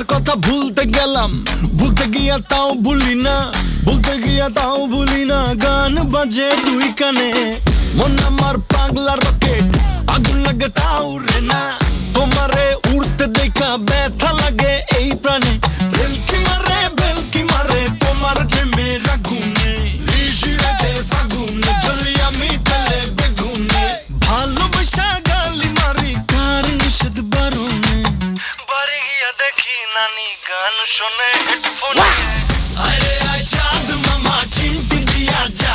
তোমার কথা ভুলতে গেলাম। ভুলতে গিয়া তাও ভুলি না। ভুলতে গিয়া তাও ভুলি না। গান বাজে তুই কানে। মন নানি গান শোনে হেডফোনে আরে আয় চাঁদ মামা চিমটি দিয়া যা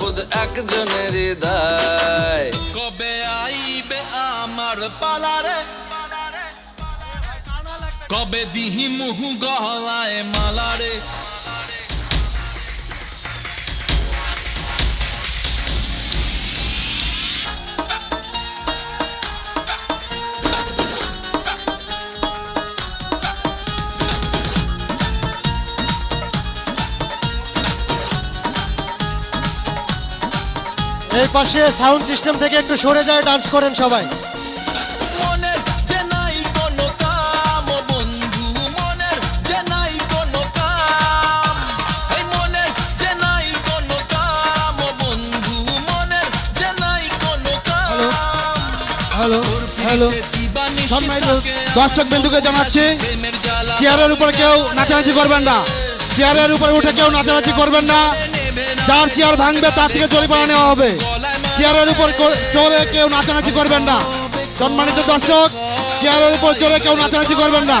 বোধ একজনের হৃদয় কবে আইবে আমার পালারে কবে দিহি মুহু গহলায় মালারে এই পাশে সাউন্ড সিস্টেম থেকে একটু সরে যায় ডান্স করেন সবাই। হ্যালো হ্যালো সম্মানিত দর্শক বিন্দুকে জানাচ্ছি চেয়ারের উপরে কেউ নাচানাচি করবেন না। চেয়ারের উপরে উঠে কেউ নাচানাচি করবেন না। যার চেয়ার ভাঙবে, তার থেকে জরিমানা নেওয়া হবে। চেয়ারের উপর চড়ে কেউ নাচানাচি করবেন না। সম্মানিত দর্শক, চেয়ারের উপর চড়ে কেউ নাচানাচি করবেন না।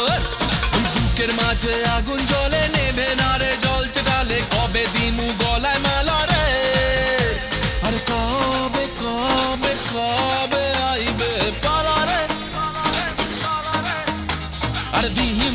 বুকের মাঝে আগুন জ্বলে নেবে না রে, জল ডালে কবে দিমু গলায় মালা রে? আরে কবে কবে কবে আইবে পালা রে? আরে দিহি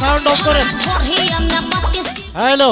সাউন্ড অফ করেন। হ্যালো।